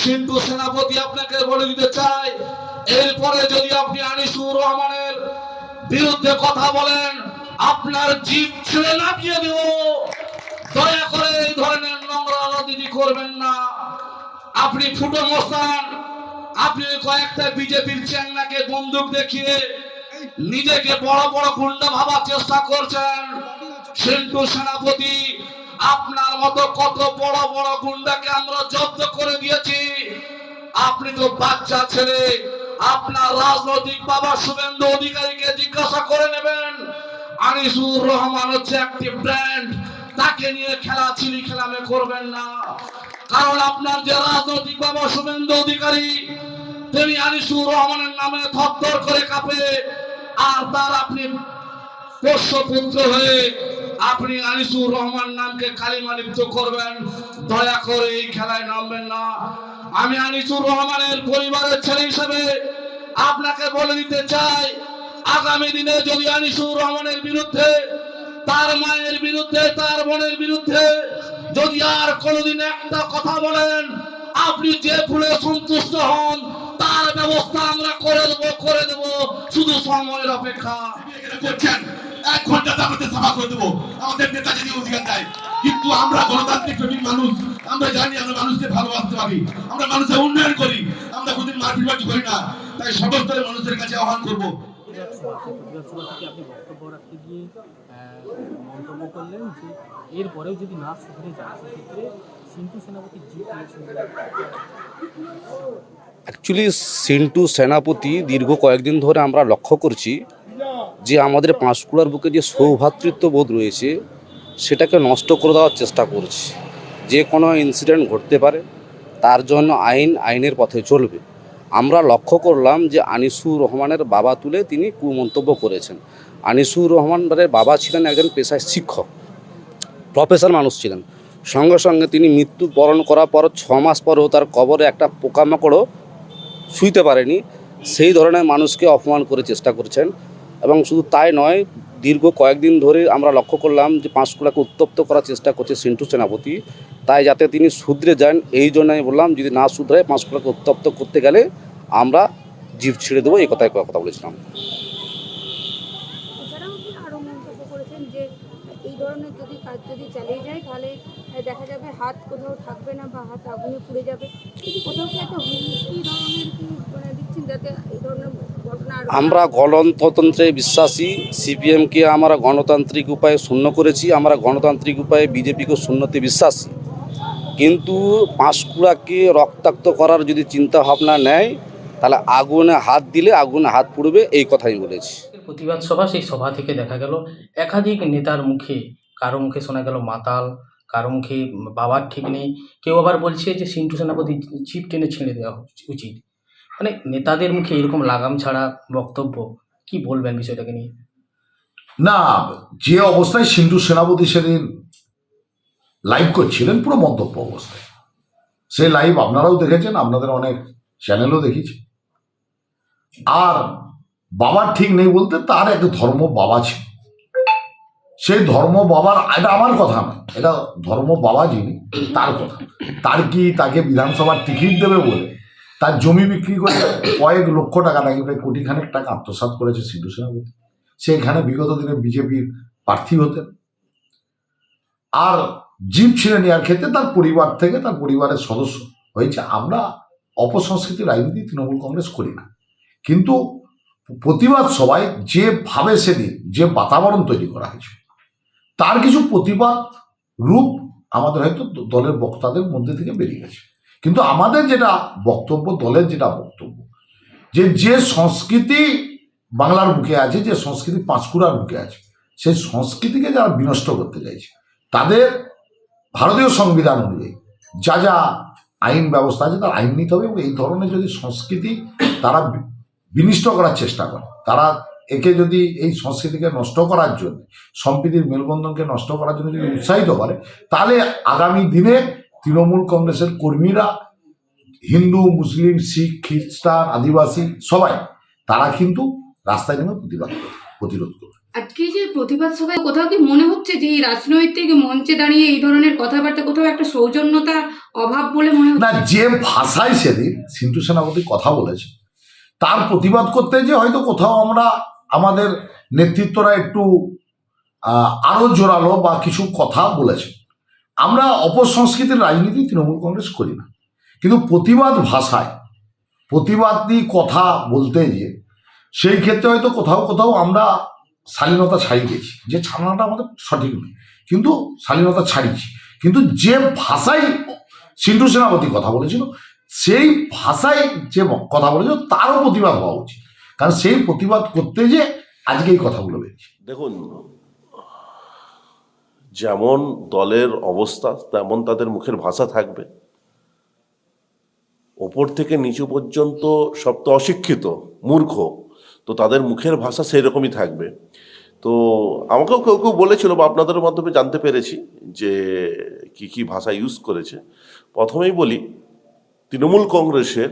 সিন্ধু সেনাপতি আপনাকে বলে দিতে চাই, এরপরে যদি আপনি আনিসুর রহমানের বিরুদ্ধে কথা বলেন, আপনার জিপ ছেড়ে নামিয়ে দেব। দয়া করে এই ধরনের নোংরা রাজনীতি করবেন না। আপনি ফুটো মস্তান আপনি কয়েকটা বিজেপির চ্যাংনাকে বন্দুক দেখিয়ে নিজেকে বড় বড় গুন্ডা ভাবার চেষ্টা করছেন। সিন্ধু সেনাপতি আপনার মতো কত বড় বড় গুন্ডাকে আমরা জব্দ করে দিয়েছি। আপনি তো বাচ্চা ছেলে, আপনার রাজনৈতিক বাবা শুভেন্দু অধিকারীকে জিজ্ঞাসা করে নেবেন। আনিসুর রহমান হচ্ছে একটি ব্র্যান্ড, তাকে নিয়ে খেলা চিনি খেলামে করবেন না। কারণ আপনার যে রাজনৈতিক বাবা শুভেন্দু অধিকারী, তিনি আনিসুর রহমানের নামে থরথর করে কাঁপে, আর তার আপনি পোষ্যপুত্র হয়ে আপনি আনিসুর রহমান নামকে কালিমা লিপ্ত করবেন, দয়া করে এই খেলায় নামবেন না। আমি আনিসুর রহমানের পরিবারের ছেলে হিসেবে আপনাকে বলে দিতে চাই, আগামী দিনে যদি আনিসুর রহমানের বিরুদ্ধে, তার মায়ের বিরুদ্ধে, তার বোনের বিরুদ্ধে যদি আর কোনোদিন একটা কথা বলেন, আপনি যে ফুলে সন্তুষ্ট হন, তার ব্যবস্থা আমরা করে দেবো করে দেবো। শুধু সময়ের অপেক্ষা। করছেন। এক করে দেবো। আমাদের নেতা যদি অধিকার দেয়। কিন্তু আমরা গণতান্ত্রিক মানুষ। আমরা জানি আমরা মানুষকে ভালোবাসতে পারি। আমরা মানুষের উন্নয়ন করি। আমরা কোনদিন বাটি করি না। তাই মানুষের কাছে আহ্বান করব। এরপরেও যদি না সুধরে যায় সেক্ষেত্রে সেনাপতি অ্যাকচুয়ালি সিন্টু সেনাপতি দীর্ঘ কয়েকদিন ধরে আমরা লক্ষ্য করছি যে আমাদের পাঁশকুড়ার বুকে যে সৌভ্রাতৃত্ব বোধ রয়েছে, সেটাকে নষ্ট করে দেওয়ার চেষ্টা করছে। যে কোনো ইনসিডেন্ট ঘটতে পারে, তার জন্য আইন আইনের পথে চলবে। আমরা লক্ষ্য করলাম যে আনিসুর রহমানের বাবা তুলে তিনি কুমন্তব্য করেছেন। আনিসুর রহমানের বাবা ছিলেন একজন পেশায় শিক্ষক প্রফেসর মানুষ ছিলেন। সঙ্গে সঙ্গে তিনি মৃত্যু বরণ করার পর ছ মাস পরেও তার কবরে একটা পোকামাকড়ও শুইতে পারেনি। সেই ধরনের মানুষকে অপমান করে চেষ্টা করছেন। এবং শুধু তাই নয়, দীর্ঘ কয়েকদিন ধরে আমরা লক্ষ্য করলাম যে পাঁশকুড়াকে উত্তপ্ত করার চেষ্টা করছে সিন্টু সেনাপতি। তাই যাতে তিনি শুধরে যান, এই জন্য আমি বললাম, যদি না শুধরায় পাঁশকুড়াকে উত্তপ্ত করতে গেলে আমরা জিভ ছেড়ে দেবো, এই কথায় কথা বলেছিলাম। যদি চালিয়ে যায়, তাহলে দেখা যাবে হাত কোথাও থাকবে না বা হাত আগুনে পুড়ে যাবে। কোথাও কি একটা হুমকি ধরনের কি মানে দিচ্ছেন যাতে এই ধরনের আমরা গণতন্ত্রে বিশ্বাসী, সিপিএমকে আমরা গণতান্ত্রিক উপায়ে শূন্য করেছি, আমরা গণতান্ত্রিক উপায়ে বিজেপিকে শূন্যতে বিশ্বাসী। কিন্তু পাঁশকুড়াকে রক্তাক্ত করার যদি চিন্তা ভাবনা নেয়, তাহলে আগুনে হাত দিলে আগুনে হাত পুড়বে, এই কথাই বলেছি। প্রতিবাদ সভা, সেই সভা থেকে দেখা গেল, একাধিক নেতার মুখে কারও মুখে শোনা গেল মাতাল, কারও মুখে বাবার ঠিক নেই। কেউ আবার বলছে যে সিন্টু সেনাপতি চিপ টেনে ছেড়ে দেওয়া উচিত। মানে নেতাদের মুখে এরকম লাগাম ছাড়া বক্তব্য কি বলবেন বিষয়টাকে নিয়ে? না, যে অবস্থায় সিন্ধু সেনাপতি সেদিন লাইভ করছিলেন, পুরো মন্তব্য অবস্থায়। সেই লাইভ আপনারাও দেখেছেন, আপনাদের অনেক চ্যানেলও দেখেছি। আর বাবার ঠিক নেই বলতে তার এক ধর্ম বাবা ছিল। সেই ধর্ম বাবার, এটা আমার কথা নয়, এটা ধর্ম বাবা যিনি, তার কথা। তার কি তাকে বিধানসভার টিকিট দেবে বলে তার জমি বিক্রি করে কয়েক লক্ষ টাকা, নাকি প্রায় কোটি খানেক টাকা আত্মসাৎ করেছে সিন্ধু সেনাপতি। সেখানে বিগত দিনে বিজেপির প্রার্থী হতেন। আর জিপ ছিঁড়ে নেওয়ার ক্ষেত্রে তার পরিবার থেকে তার পরিবারের সদস্য হয়েছে। আমরা অপসংস্কৃতি রাজনীতি তৃণমূল কংগ্রেস করি না। কিন্তু প্রতিবাদ সবাই যেভাবে সেদিন, যে বাতাবরণ তৈরি করা হয়েছে, তার কিছু প্রতিবাদ রূপ আমাদের হয়তো দলের বক্তাদের মধ্যে থেকে বেরিয়ে গেছে। কিন্তু আমাদের যেটা বক্তব্য, দলের যেটা বক্তব্য, যে যে সংস্কৃতি বাংলার বুকে আছে, যে সংস্কৃতি পাঁশকুড়ার বুকে আছে, সেই সংস্কৃতিকে যারা বিনষ্ট করতে চাইছে, তাদের ভারতীয় সংবিধান অনুযায়ী যা যা আইন ব্যবস্থা আছে, তার আইন নিতে হবে এবং এই ধরনের যদি সংস্কৃতি তারা বিনিষ্ট করার চেষ্টা করে, তারা একে যদি এই সংস্কৃতিকে নষ্ট করার জন্য, সম্প্রীতির মেলবন্ধনকে নষ্ট করার জন্য যদি উৎসাহিত করে, তাহলে আগামী দিনে তৃণমূল কংগ্রেসের কর্মীরা হিন্দু মুসলিম শিখ খ্রিস্টান আদিবাসী সবাই তারা কিন্তু রাস্তায় নেমে প্রতিবাদ প্রতিরোধ করবে আজকে যে প্রতিবাদ সভায় কোথাও কি মনে হচ্ছে যে এই রাজনৈতিক মঞ্চে দাঁড়িয়ে এই ধরনের কথাবার্তা কোথাও একটা সৌজন্যতা অভাব বলে মনে হচ্ছে? না যে ভাষায় সেদিন সিন্ধু সেনাপতি কথা বলেছে তার প্রতিবাদ করতে যে হয়তো কোথাও আমরা আমাদের নেতৃত্বরা একটু আরও জোরালো বা কিছু কথা বলেছে। আমরা অপসংস্কৃতির রাজনীতি তৃণমূল কংগ্রেস করি না। কিন্তু প্রতিবাদ ভাষায়, প্রতিবাদী কথা বলতে যে সেই ক্ষেত্রে হয়তো কোথাও কোথাও আমরা শালীনতা ছাড়িয়ে গেছি। যে ছাড়ানোটা আমাদের সঠিক নয়, কিন্তু শালীনতা ছাড়িয়েছি। কিন্তু যে ভাষায় সিন্ধু সেনাপতি কথা বলেছিল, সেই ভাষায় যে কথা বলেছিল, তারও প্রতিবাদ হওয়া উচিত। কারণ সেই প্রতিবাদ করতে যে আজকে এই কথাগুলো বেরিয়েছে। দেখুন যেমন দলের অবস্থা, তেমন তাদের মুখের ভাষা থাকবে। ওপর থেকে নিচু পর্যন্ত সব তো অশিক্ষিত, মূর্খ, তো তাদের মুখের ভাষা সেই রকমই থাকবে। তো আমাকেও কেউ কেউ বলেছিল বা আপনাদের মাধ্যমে জানতে পেরেছি যে কি কি ভাষা ইউজ করেছে। প্রথমেই বলি, তৃণমূল কংগ্রেসের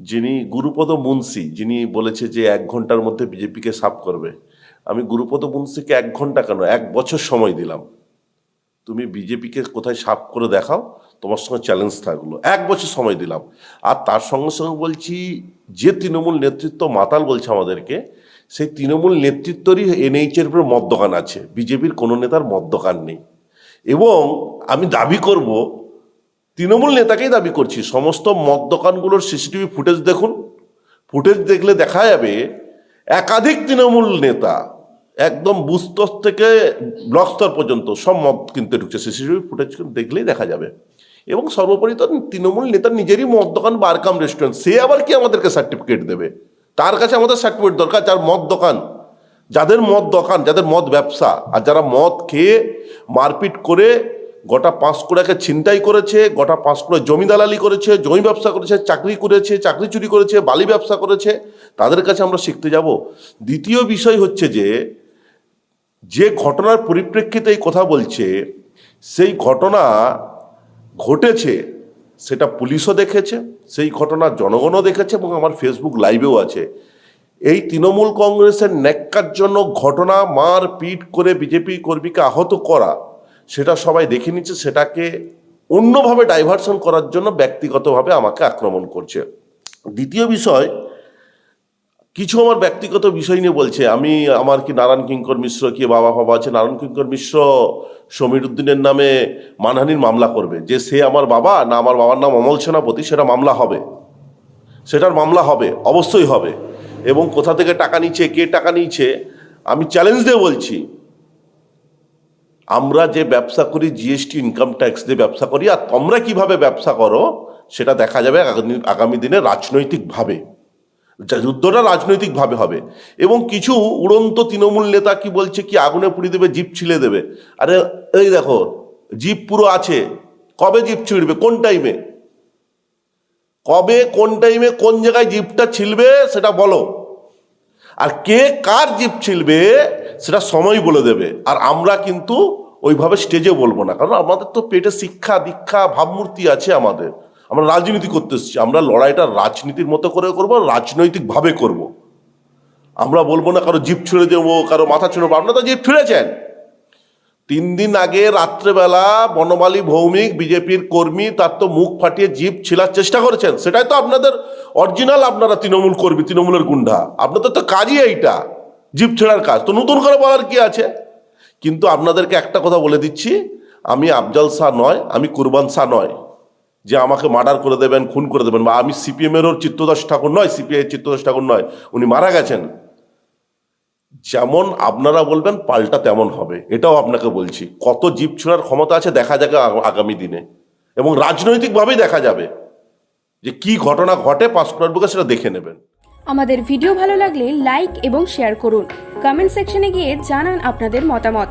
যিনি গুরুপদ মুন্সি, যিনি বলেছে যে এক ঘণ্টার মধ্যে বিজেপিকে সাফ করবে আমি গুরুপদ মুন্সিকে এক ঘণ্টা কেন? এক বছর সময় দিলাম। তুমি বিজেপিকে কোথায় সাফ করে দেখাও? তোমার সঙ্গে চ্যালেঞ্জ থাকল। এক বছর সময় দিলাম। আর তার সঙ্গে সঙ্গে বলছি, যে তৃণমূল নেতৃত্ব মাতাল বলছে আমাদেরকে, সেই তৃণমূল নেতৃত্বরই এনএইচের উপরে মদ দোকান আছে। বিজেপির কোনো নেতার মদ দোকান নেই। এবং আমি দাবি করব, তৃণমূল নেতাকেই দাবি করছি। সমস্ত মদ দোকানগুলোর সিসিটিভি ফুটেজ দেখুন। ফুটেজ দেখলে দেখা যাবে, একাধিক তৃণমূল নেতা একদম বুস্তর থেকে ব্লক স্তর পর্যন্ত সব মদ কিনতে ঢুকছে সিসিটিভি ফুটেজ দেখলেই দেখা যাবে। এবং সর্বোপরি তো তৃণমূল নেতার নিজেরই মদ দোকান, বারকাম রেস্টুরেন্ট সে আবার কি আমাদেরকে সার্টিফিকেট দেবে? তার কাছে আমাদের সার্টিফিকেট দরকার, যার মদ দোকান, যাদের মদ দোকান, যাদের মদ ব্যবসা। আর যারা মদ খেয়ে মারপিট করে গোটা পাঁশকুড়াকে ছিনতাই করেছে, গোটা পাঁশকুড়া জমি দালালি করেছে, জমি ব্যবসা করেছে, চাকরি করেছে, চাকরি চুরি করেছে, বালি ব্যবসা করেছে, তাদের কাছে আমরা শিখতে যাব। দ্বিতীয় বিষয় হচ্ছে যে যে ঘটনার পরিপ্রেক্ষিতে এই কথা বলছে, সেই ঘটনা ঘটেছে, সেটা পুলিশও দেখেছে, সেই ঘটনা জনগণও দেখেছে এবং আমার ফেসবুক লাইভেও আছে। এই তৃণমূল কংগ্রেসের ন্যাক্কারজনক ঘটনা মার পিট করে বিজেপি কর্মীকে আহত করা, সেটা সবাই দেখে নিচ্ছে, সেটাকে অন্যভাবে ডাইভারশন করার জন্য ব্যক্তিগতভাবে আমাকে আক্রমণ করছে। দ্বিতীয় বিষয় কিছু আমার ব্যক্তিগত বিষয় নিয়ে বলছে। আমি আমার কি নারায়ণ কিঙ্কর মিশ্র, কি বাবা বাবা আছে? নারায়ণ কিঙ্কর মিশ্র সমীর উদ্দিনের নামে মানহানির মামলা করবে। যে সে আমার বাবা, না আমার বাবার নাম অমল সেনাপতি, সেটা মামলা হবে। সেটার মামলা হবে, অবশ্যই হবে। এবং কোথা থেকে টাকা নিচ্ছে, কে টাকা নিচ্ছে, আমি চ্যালেঞ্জ দিয়ে বলছি। আমরা যে ব্যবসা করি জিএসটি ইনকাম ট্যাক্স দিয়ে ব্যবসা করি, আর তোমরা কীভাবে ব্যবসা করো, সেটা দেখা যাবে আগামী- দিনে রাজনৈতিকভাবে। যুদ্ধটা রাজনৈতিকভাবে হবে। এবং কিছু উড়ন্ত তৃণমূল নেতা কি বলছে, কি আগুনে পুড়ি দেবে, জিপ ছিলে দেবে। আরে, এই দেখো, জিপ পুরো আছে। কবে জিপ ছিঁড়বে? কোন টাইমে কবে, কোন টাইমে কোন জায়গায় জিপটা ছিলবে, সেটা বলো। আর কে কার জিপ ছিলবে, সেটা সময় বলে দেবে। আর আমরা কিন্তু ওইভাবে স্টেজে বলব না। কারণ আমাদের তো পেটে শিক্ষা, দীক্ষা, ভাবমূর্তি আছে আমাদের। আমরা রাজনীতি করতে এসেছি, আমরা লড়াইটা রাজনীতির মতো করে করব, রাজনৈতিকভাবে করব। আমরা বলব না কারও জিপ ছুঁড়ে দেবো, কারও মাথা ছুঁড়ে আপনারা তো জিপ ছুঁড়েছেন। তিন দিন আগে রাত্রেবেলা বনমালী ভৌমিক, বিজেপির কর্মী, তার তো মুখ ফাটিয়ে জিপ ছিলার চেষ্টা করেছেন। সেটাই তো আপনাদের অরিজিনাল, আপনারা তৃণমূল কর্মী, তৃণমূলের গুন্ডা। আপনাদের তো কাজই এইটা, জিপ ছেড়ার কাজ। তো নতুন করে বলার কি আছে? কিন্তু আপনাদেরকে একটা কথা বলে দিচ্ছি, আমি আফজাল শাহ নয়, আমি কুরবান শাহ নয়। যে আমাকে মার্ডার করে দেবেন, খুন করে দেবেন, বা আমি সিপিএমেরও চিত্তদাস ঠাকুর নয়, সিপিআই চিত্তদাস ঠাকুর নয়, উনি মারা গেছেন। যেমন আপনারা বলবেন, পাল্টা তেমন হবে, এটাও আপনাকে বলছি। কত জীব ছোড়ার ক্ষমতা আছে, দেখা যাবে আগামী দিনে। এবং রাজনৈতিকভাবেই দেখা যাবে যে কি ঘটনা ঘটে পাঁশকুড়ার বুকে সেটা দেখে নেবেন। আমাদের ভিডিও ভালো লাগলে লাইক এবং শেয়ার করুন। কমেন্ট সেকশনে গিয়ে জানান আপনাদের মতামত।